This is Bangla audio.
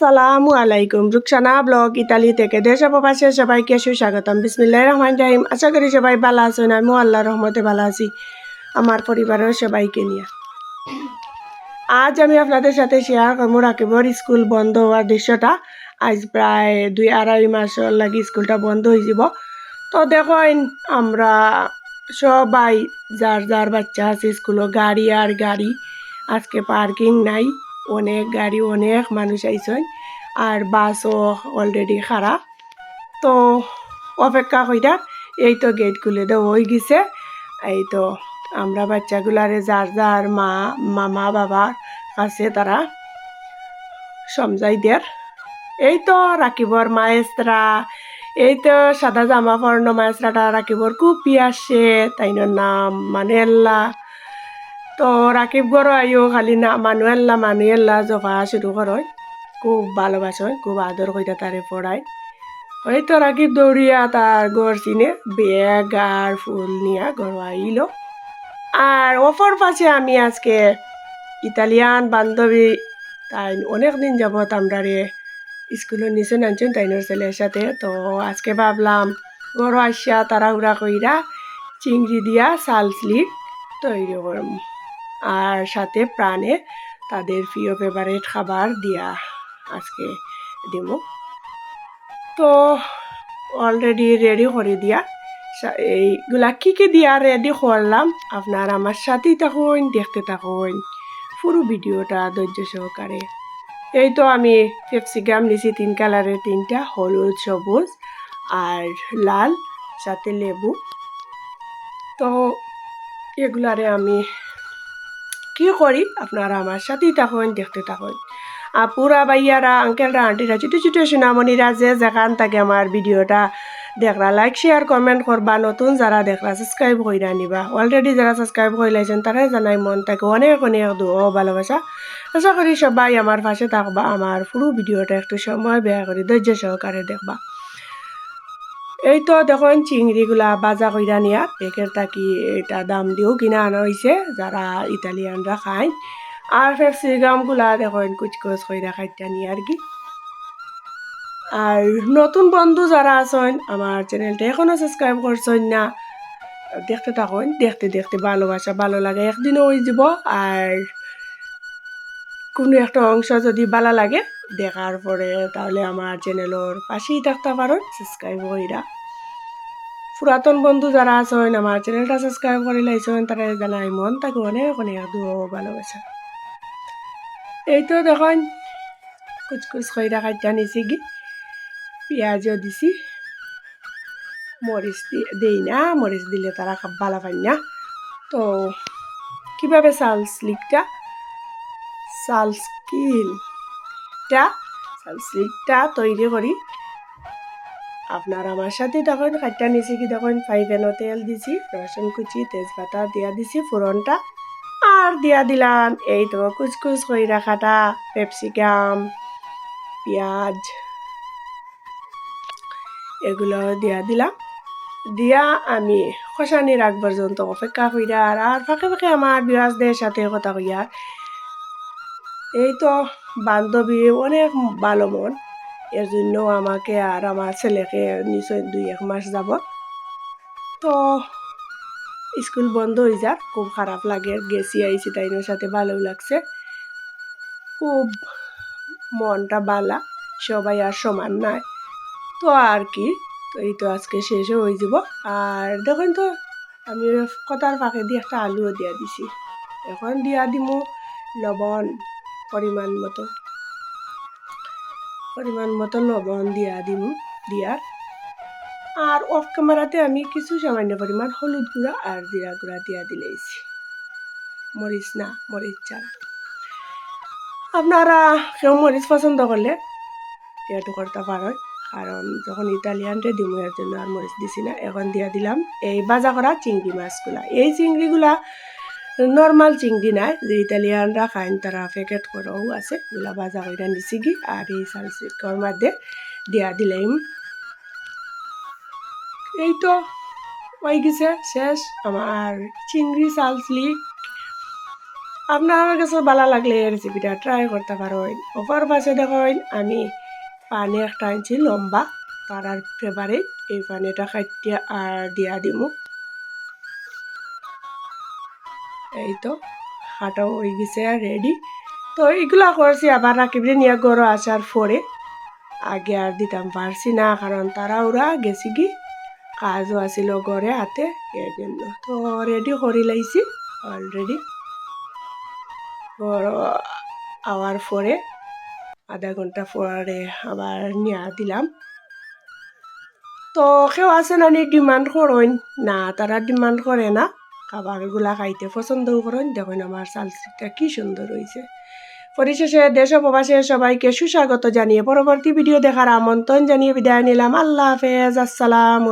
আসসালামু আলাইকুম রুকসানা ব্লগ ইতালি থেকে দেশ প্রবাসে সবাইকে সুস্বাগতম বিসমিল্লাহ রহমান রাহিম আশা করি সবাই ভালো আছেন আমিও আল্লাহ রহমতে ভালো আছি আমার পরিবারের সবাইকে নিয়ে আজ আমি আপনাদের সাথে শেয়ার করব রাকিবর স্কুল বন্ধ হওয়ার দৃশ্যটা আজ প্রায় দুই আড়াই মাসের লাগি স্কুলটা বন্ধ হয়ে যাব তো দেখেন আমরা সবাই যার যার বাচ্চা আছে স্কুলে গাড়ি আর গাড়ি আজকে পার্কিং নাই অনেক গাড়ি, অনেক মানুষ আইসন আর বাসও অলরেডি খারাপ তো অপেক্ষা কইরা এই তো গেট খুলে দেওয়া হয়ে গেছে। এই তো আমরা বাচ্চাগুলারে যার যার মা, মামা বাবার কাছে তারা সমজাই দের এই তো রাখিবর মায়েস্ত্রা। এই তো সাদা জামা পরানো মায়েস্ত্রাটা রাখিবর খুব পিয়াসে তাইনোর নাম মানেল্লা। তো রাকিব গড় আইও খালি না মানুয়েল্লা মানুয়েল্লা জফা শুরু করয় খুব ভালোবাসয় খুব আদর কইরা তারে পড়ায় ওই তো রাকিব দৌড়িয়া তার গড় চিনে ব্যাগ আর ফুল নিয়া গড় আইল আর অপর পাশে আমি আজকে ইতালিয়ান বান্ধবী তাই অনেক দিন যাবৎ আমরা রে স্কুলের নিচে নামছেন তাইনোর ছেলের সাথে। তো আজকে ভাবলাম গড় আসিয়া তাড়াহুড়া কইরা চিংড়ি দিয়া সাল তৈরি করম আর সাথে প্রাণে তাদের প্রিয় ফেভারেট খাবার দিয়া আজকে দিব। তো অলরেডি রেডি করে দিয়া এইগুলা কি কি দিয়া রেডি করলাম, আপনার আমার সাথেই থাকুন, দেখতে থাকুন, পুরো ভিডিওটা ধৈর্য সহকারে। এই তো আমি ক্যাপসিকাম নিছি, তিন কালারের তিনটা, হলুদ, সবুজ আর লাল, সাথে লেবু। তো এগুলারে আমি কি করি? আপনারা আমার সাথেই থাকুন, দেখতে থাকুন। আপুরা ভাইয়ারা আঙ্কেলরা আন্টিরা ছোটো ছোটো, সোনামণিরা যে যেখান থাকে আমার ভিডিওটা দেখরা লাইক শেয়ার কমেন্ট করবা। নতুন যারা দেখরা সাবস্ক্রাইব কইরা নিবা। অলরেডি যারা সাবস্ক্রাইব করে লাইছেন তারাই জানাই মন থাকে। অনেক অনেক দোয়া ভালোবাসা। আশা করি সবাই আমার পাশে থাকবা, আমার পুরো ভিডিওটা একটু সময় ব্যয় করে ধৈর্য সহকারে দেখবা। এই তো দেখুন চিংড়িগুলা বাজা কইরা নিয়া পেকের থাকি এটা দাম দিও কিনা আনা হয়েছে যারা ইতালিয়ানরা খায়। আর ক্যাপসিকামগুলা দেখুন কুচকুচ কইরা খাইটা নিয়ে আর কি। আর নতুন বন্ধু যারা আছেন, আমার চ্যানেলটা এখনও সাবস্ক্রাইব করছেন না, দেখতে থাকুন, দেখতে দেখতে ভালোবাসা ভালো লাগে, একদিনও হয়ে যাব। আর কোনো একটা অংশ যদি ভালো লাগে, দেখার পরে তাহলে আমার চ্যানেলের পাশেই থাকতে পারেন সাবস্ক্রাইব কইরা। পুরাতন বন্ধু যারা আছেন আমার চ্যানেলটা সাবস্ক্রাইব করে লাইছেন তারা জানাই মন তাকে অনেক অনেক দুও ভালোবাসা। এই তো দেখুন, কুচকুচ কইরা খাইটা নিছি কি পেঁয়াজও দিছি। মরিচ দেই না, মরিচ দিলে তারা ভালো পাই না। তো কীভাবে চাল স্লিকটা চাল স্কিলটা চাল স্লিকটা তৈরি করি। আপনার আমার সাথে তখন কাটটা নিছি কি, তখন ফাইভেনও তেল দিছি, রসুন কুচি, তেজপাতা দিয়া দিছি ফোড়নটা। আর দিয়া দিলাম এই তো কুচকুচ করে রাখাটা পেপসিকাম পেঁয়াজ। এগুলো দিয়া দিলাম। দিয়া আমি খসানি রাখ পর্যন্ত অপেক্ষা কইরা আর আর ফাঁকে ফাঁকে আমার বিরাজদের সাথে কথা কইয়া এই তো বান্ধবী, অনেক ভালো মন। এর জন্য আমাকে আর আমার ছেলেকে নিশ্চয় দুই, এক মাস যাব তো স্কুল বন্ধ হয়ে যাক, খুব খারাপ লাগে। গেছি, আইছি, তাইনের সাথে ভালো লাগছে। খুব মনটা বালা, সবাই আর সমান নয় তো আর কি, তো এই তো আজকে শেষও হয়ে যাব। আর দেখুন তো, আমি কথার ফাঁকে দিয়ে একটা আলুও দিয়া দিছি। এখন দিয়া দিমু লবণ। পরিমাণ মতো। পরিমাণ মতো লবণ দিয়া দিমু দিয়ার আর অফ ক্যামেরাতে আমি কিছু সামান্য পরিমাণ হলুদ গুঁড়া আর জিরা গুঁড়া দিয়া দিলেইছি মরিচ না, মরিচ ছাড়া আপনারা কেউ মরিচ পছন্দ করলে এটু করতে পারেন। কারণ যখন ইতালিয়ানরে দিমু, এর জন্য আর মরিচ দিছি না, এখন দিয়া দিলাম। এই বাজা করা চিংড়ি মাছগুলা। এই চিংড়িগুলা নর্মাল চিংড়ি নাই, যে ইতালিয়ানরা খাইন তারা প্যাকেট করাও আছে, এগুলা বাজা করে নিছি কি আর এই সালসিকর মধ্যে দিয়া দিলাম। এই তো হয়ে গেছে, শেষ। আমার চিংড়ি সালসলিক আপনার কাছে ভালো লাগলে এই রেসিপিটা ট্রাই করতে পারেন। অপর পাশে দেখেন, আমি পানি একটা আনছি লম্বা তার আর ফেভারিট এই পানিটা খাইতে আর দিয়া দিমু। এই তো, হাঁটাও হয়ে গেছে আর রেডি তো এগুলা করছি, আবার রাকিবরে নিয়ে গরু আসার পরে। আগে আর দিতাম পারছি না, কারণ তারা ওরা গেছি কি? কাজও আছিল ঘরে হাতে এর জন্য তো রেডি করে লাইছি অলরেডি আওয়ার পরে, আধা ঘণ্টা পরে আবার নিয়ে দিলাম। তো কেউ আছে নি? ডিমান্ড করেন। না, তারা ডিমান্ড করে না। খাবারগুলা খাইতে পছন্দও করেন, দেখুন আমার চালটা কি সুন্দর হয়েছে পরিশেষে দেশ প্রবাসে সবাইকে সুস্বাগত জানিয়ে পরবর্তী ভিডিও দেখার আমন্ত্রণ জানিয়ে বিদায় নিলাম। আল্লাহ হাফেজ, আসসালামু